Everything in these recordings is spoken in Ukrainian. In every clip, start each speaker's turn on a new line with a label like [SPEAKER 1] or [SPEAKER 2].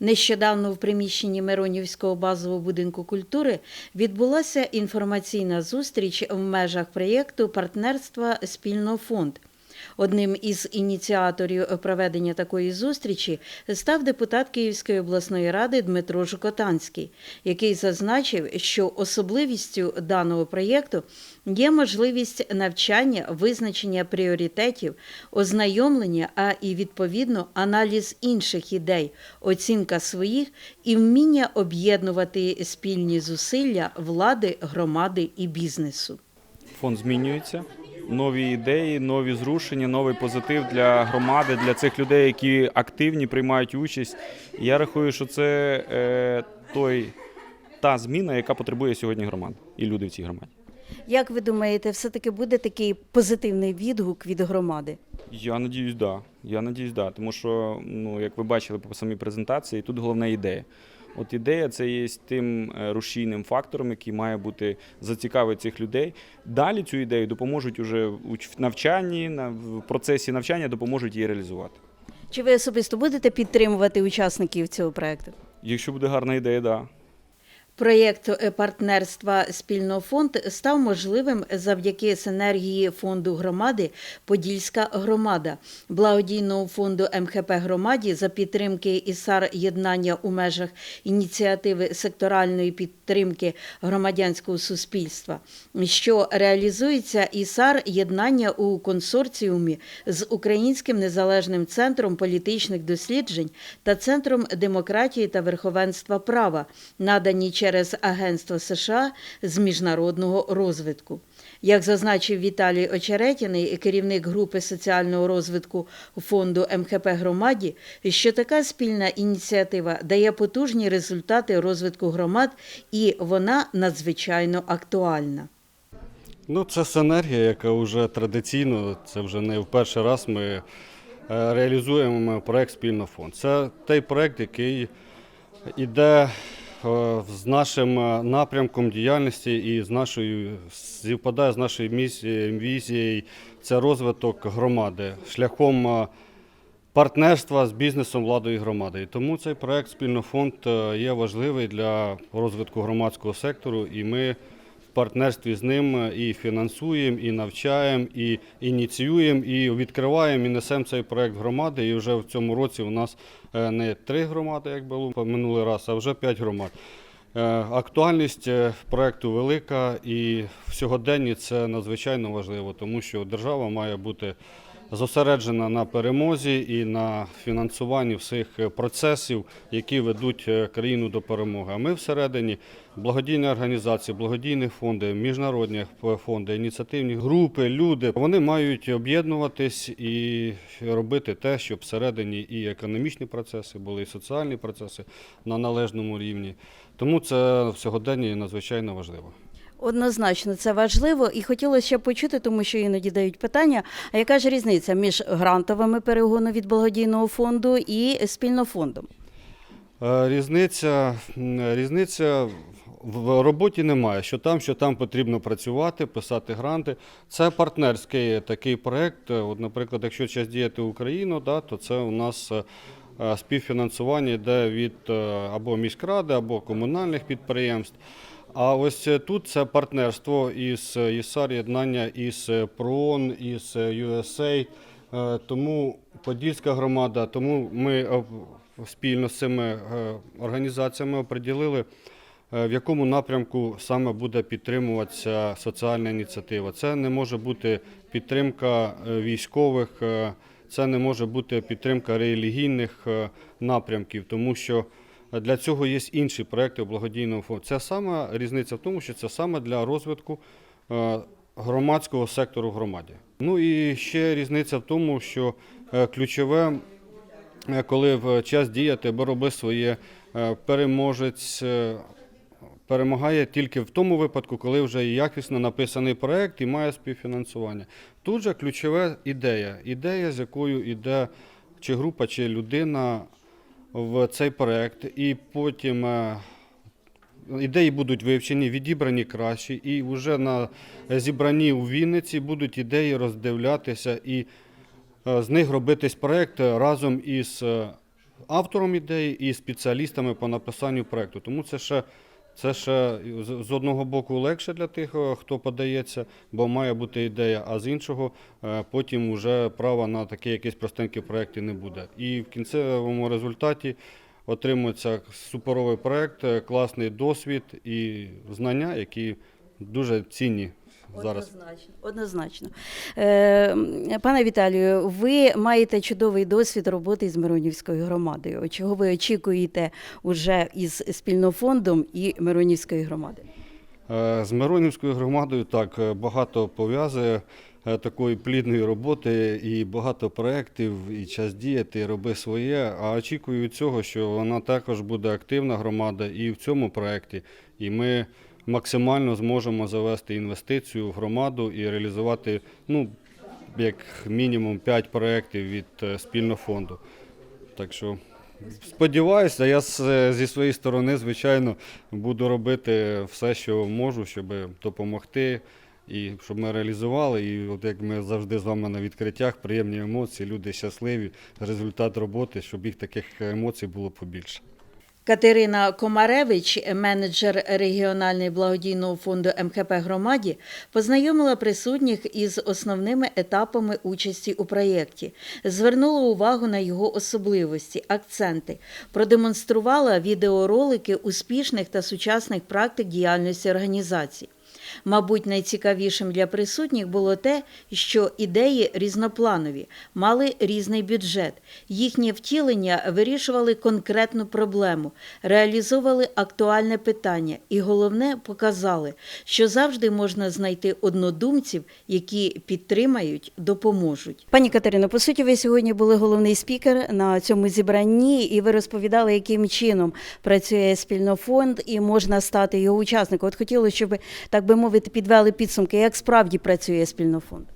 [SPEAKER 1] Нещодавно в приміщенні Миронівського базового будинку культури відбулася інформаційна зустріч в межах проєкту партнерства Спільно фонд. Одним із ініціаторів проведення такої зустрічі став депутат Київської обласної ради Дмитро Жукотанський, який зазначив, що особливістю даного проєкту є можливість навчання, визначення пріоритетів, ознайомлення, а і відповідно аналіз інших ідей, оцінка своїх і вміння об'єднувати спільні зусилля влади, громади і бізнесу.
[SPEAKER 2] Фонд змінюється. Нові ідеї, нові зрушення, новий позитив для громади, для цих людей, які активні, приймають участь. Я рахую, що це е, той, та зміна, яка потребує сьогодні громада і люди в цій громаді.
[SPEAKER 1] Як ви думаєте, все-таки буде такий позитивний відгук від громади?
[SPEAKER 2] Я надіюсь, да. Я надіюсь, да. Тому що, ну, як ви бачили по самій презентації, тут головна ідея. От ідея це є тим е, рушійним фактором, який має бути зацікавить цих людей. Далі цю ідею допоможуть уже в навчанні, на- в процесі навчання допоможуть її реалізувати.
[SPEAKER 1] Чи ви особисто будете підтримувати учасників цього проекту?
[SPEAKER 2] Якщо буде гарна ідея, да.
[SPEAKER 1] Проєкт е, партнерства Спільно фонд став можливим завдяки синергії фонду громади Подільська громада, благодійного фонду МХП громаді за підтримки ІСАР єднання у межах ініціативи секторальної підтримки громадянського суспільства, що реалізується ІСАР єднання у консорціумі з Українським незалежним центром політичних досліджень та Центром демократії та верховенства права, надані через Агентство США з міжнародного розвитку. Як зазначив Віталій Очеретіний, керівник групи соціального розвитку фонду МХП громаді, що така спільна ініціатива дає потужні результати розвитку громад, і вона надзвичайно актуальна.
[SPEAKER 3] Ну, це синергія, яка вже традиційно, це вже не в перший раз ми е, реалізуємо проект Спільно фонд. Це той проект, який іде з нашим е, напрямком діяльності і з нашою співпадає з нашою місією, візією. Це розвиток громади шляхом е, партнерства з бізнесом, владою і громадою. Тому цей проект Спільно фонд е, є важливий для розвитку громадського сектору, і ми партнерстві з ним і фінансуємо, і навчаємо, і ініціюємо, і відкриваємо, і несемо цей проект громади. І вже в цьому році у нас е, не три громади, як було минулий раз, а вже п'ять громад. Е, Актуальність е, проекту велика і в сьогоденні це надзвичайно важливо, тому що держава має бути зосереджена на перемозі і на фінансуванні всіх е, процесів, які ведуть е, країну до перемоги. А ми всередині благодійні організації, благодійні фонди, міжнародні фонди, ініціативні групи, люди вони мають об'єднуватись і робити те, щоб всередині і економічні процеси були, і соціальні процеси на належному рівні. Тому це в сьогоденні надзвичайно важливо.
[SPEAKER 1] Однозначно, це важливо, і хотілося ще почути, тому що іноді дають питання: а яка ж різниця між грантовими перегонами від благодійного фонду і спільнофондом?
[SPEAKER 3] Е, Різниця, різниця в роботі немає. Що там, що там потрібно працювати, писати гранти. Це партнерський такий проект. Е, От, наприклад, якщо час діяти Україну, да, то це у нас е, співфінансування йде від або міськради, або комунальних підприємств. А ось е, тут це партнерство із е, ЄСАР, єднання із е, ПРООН, із е, USA. Е, Тому Подільська громада, тому ми е, спільно з цими е, організаціями оприділили, е, в якому напрямку саме буде підтримуватися соціальна ініціатива. Це не може бути підтримка е, військових, е, це не може бути підтримка релігійних е, напрямків, тому що для цього є інші проекти благодійного фонду. Це саме різниця в тому, що це саме для розвитку е, громадського сектору в громаді. Ну і ще різниця в тому, що е, ключове, е, коли в час діяти, бо роби своє переможець. Перемагає тільки в тому випадку, коли вже якісно написаний проект і має співфінансування. Тут же ключова ідея. Ідея, з якою йде чи група, чи людина в цей проект, і потім е, ідеї будуть вивчені, відібрані кращі, і вже на зібранні у Вінниці будуть ідеї роздивлятися і е, з них робитись проект разом із е, автором ідеї і спеціалістами по написанню проекту. Тому це ще, це ще з- одного боку легше для тих, е, хто подається, бо має бути ідея, а з іншого е, потім вже права на такі якісь простенькі проекти не буде. І в кінцевому результаті отримується суперовий проект, е, класний досвід і знання, які дуже цінні зараз.
[SPEAKER 1] Однозначно. Однозначно. Е, пане Віталію, ви маєте чудовий досвід роботи з Миронівською громадою. Чого ви очікуєте уже із спільнофондом і Миронівської громади?
[SPEAKER 3] Е, З Миронівською громадою так е, багато пов'язує е, такої плідної роботи і багато проєктів, і час діяти, і роби своє. А очікую від цього, що вона також буде активна громада і в цьому проєкті. І ми максимально зможемо завести інвестицію в громаду і реалізувати ну, як мінімум 5 проєктів від е, спільного фонду. Так що сподіваюся, я зі своєї сторони, звичайно, буду робити все, що можу, щоб допомогти. І щоб ми реалізували, і от як ми завжди з вами на відкриттях, приємні емоції, люди щасливі, результат роботи, щоб їх таких емоцій було побільше.
[SPEAKER 1] Катерина Комаревич, менеджер регіонального благодійного фонду МХП громаді, познайомила присутніх із основними етапами участі у проєкті, звернула увагу на його особливості, акценти, продемонструвала відеоролики успішних та сучасних практик діяльності організацій. Мабуть, найцікавішим для присутніх було те, що ідеї різнопланові, мали різний бюджет. Їхнє втілення вирішували конкретну проблему, реалізовували актуальне питання і, головне, показали, що завжди можна знайти однодумців, які підтримають, допоможуть. Пані Катерино, по суті, ви сьогодні були головний спікер на цьому зібранні, і ви розповідали, яким чином працює спільнофонд і можна стати його учасником. От хотілося, щоб так би мовити, підвели підсумки, як справді працює спільнофонд.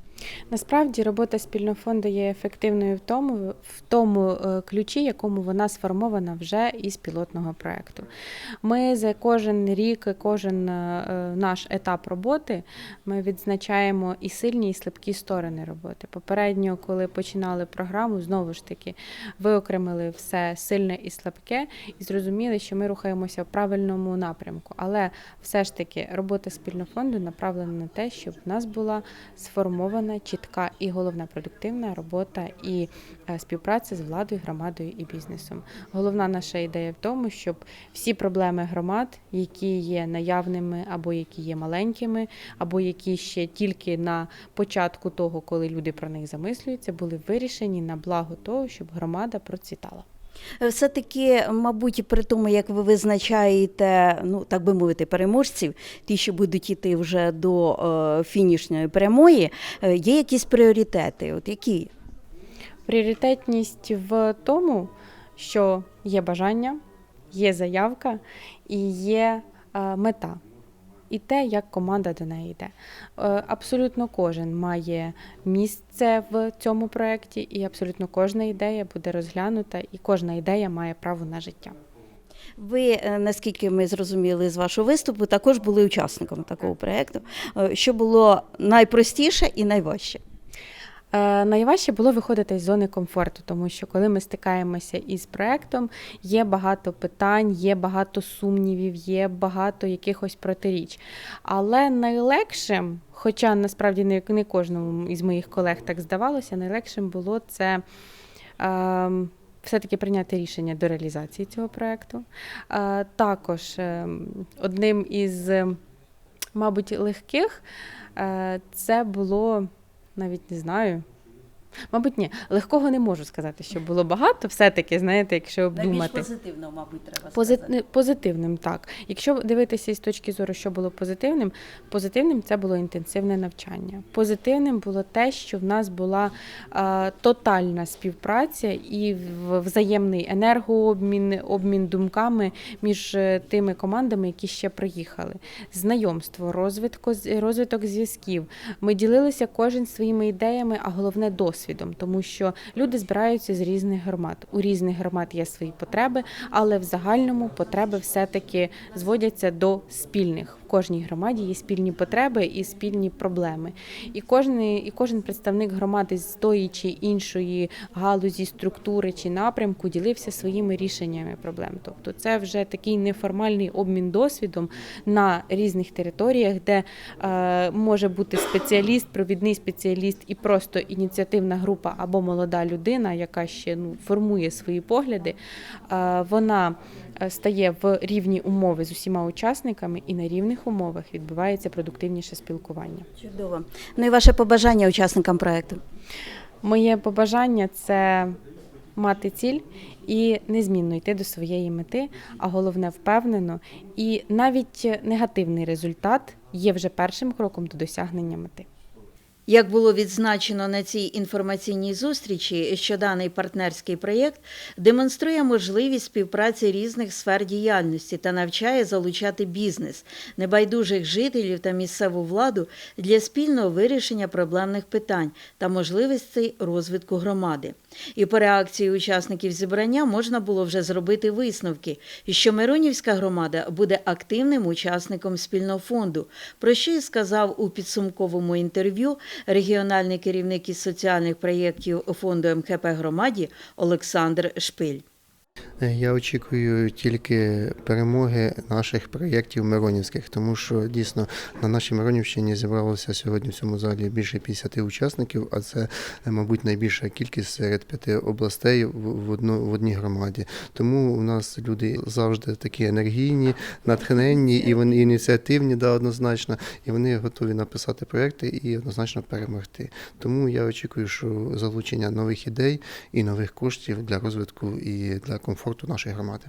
[SPEAKER 4] Насправді робота спільного фонду є ефективною в тому, в тому е, ключі, якому вона сформована вже із пілотного проекту. Ми за кожен рік, кожен е, е, наш етап роботи ми відзначаємо і сильні, і слабкі сторони роботи. Попередньо, коли починали програму, знову ж таки виокремили все сильне і слабке, і зрозуміли, що ми рухаємося в правильному напрямку. Але все ж таки робота спільного фонду направлена на те, щоб в нас була сформована чітка і головна продуктивна робота і е, співпраця з владою, громадою і бізнесом. Головна наша ідея в тому, щоб всі проблеми громад, які є наявними, або які є маленькими, або які ще тільки на початку того, коли люди про них замислюються, були вирішені на благо того, щоб громада процвітала.
[SPEAKER 1] Все-таки, мабуть, при тому, як ви визначаєте, ну так би мовити, переможців, ті, що будуть йти вже до е, фінішної прямої, е, є якісь пріоритети. От які?
[SPEAKER 4] Пріоритетність в тому, що є бажання, є заявка і є е, мета. І те, як команда до неї йде. Е, Абсолютно кожен має місце в цьому проєкті, і абсолютно кожна ідея буде розглянута, і кожна ідея має право на життя.
[SPEAKER 1] Ви, е, наскільки ми зрозуміли з вашого виступу, також були учасником такого проєкту. Е, Що було найпростіше і найважче?
[SPEAKER 4] Е, Найважче було виходити з зони комфорту, тому що коли ми стикаємося із проектом, є багато питань, є багато сумнівів, є багато якихось протиріч. Але найлегшим, хоча насправді не, кожному із моїх колег так здавалося, найлегшим було це. ем, все-таки прийняти рішення до реалізації цього проєкту. Е, Також ем, одним із, мабуть, легких е, це було навіть не знаю. Мабуть, ні. Легкого не можу сказати, що було багато. Все-таки, знаєте, якщо обдумати.
[SPEAKER 1] позитивно, мабуть, треба
[SPEAKER 4] Позит... Позитивним, так. Якщо дивитися із точки зору, що було позитивним, позитивним це було інтенсивне навчання. Позитивним було те, що в нас була е, тотальна співпраця і взаємний енергообмін, обмін думками між е, тими командами, які ще приїхали. Знайомство, розвитку, розвиток зв'язків. Ми ділилися кожен своїми ідеями, а головне досвідом, тому що люди збираються з різних громад. У різних громад є свої потреби, але в загальному потреби все-таки зводяться до спільних. Кожній громаді є спільні потреби і спільні проблеми. І кожен, і кожен представник громади з тої чи іншої галузі, структури чи напрямку ділився своїми рішеннями проблем. Тобто це вже такий неформальний обмін досвідом на різних територіях, де е, може бути спеціаліст, провідний спеціаліст і просто ініціативна група або молода людина, яка ще ну, формує свої погляди. Е, вона е, стає в рівні умови з усіма учасниками, і на рівних умовах відбувається продуктивніше спілкування.
[SPEAKER 1] Чудово. Ну і ваше побажання учасникам проекту.
[SPEAKER 4] Моє побажання це мати ціль і незмінно йти до своєї мети, а головне впевнено. І навіть негативний результат є вже першим кроком до досягнення мети.
[SPEAKER 1] Як було відзначено на цій інформаційній зустрічі, що даний партнерський проєкт демонструє можливість співпраці різних сфер діяльності та навчає залучати бізнес, небайдужих жителів та місцеву владу для спільного вирішення проблемних питань та можливостей розвитку громади. І по реакції учасників зібрання можна було вже зробити висновки, що Миронівська громада буде активним учасником спільного фонду, про що і сказав у підсумковому інтерв'ю регіональний керівник із соціальних проєктів фонду МХП громаді Олександр Шпиль.
[SPEAKER 5] Е, Я очікую тільки перемоги наших проєктів Миронівських, тому що дійсно на нашій Миронівщині зібралося сьогодні в цьому залі більше 50 учасників, а це, е, мабуть, найбільша кількість серед п'яти областей в одно, в одній громаді. Тому у нас люди завжди такі енергійні, натхненні і вони ініціативні, да, однозначно, і вони готові написати проєкти і однозначно перемогти. Тому я очікую, що залучення нових ідей і нових коштів для розвитку і для комфорту нашої громади.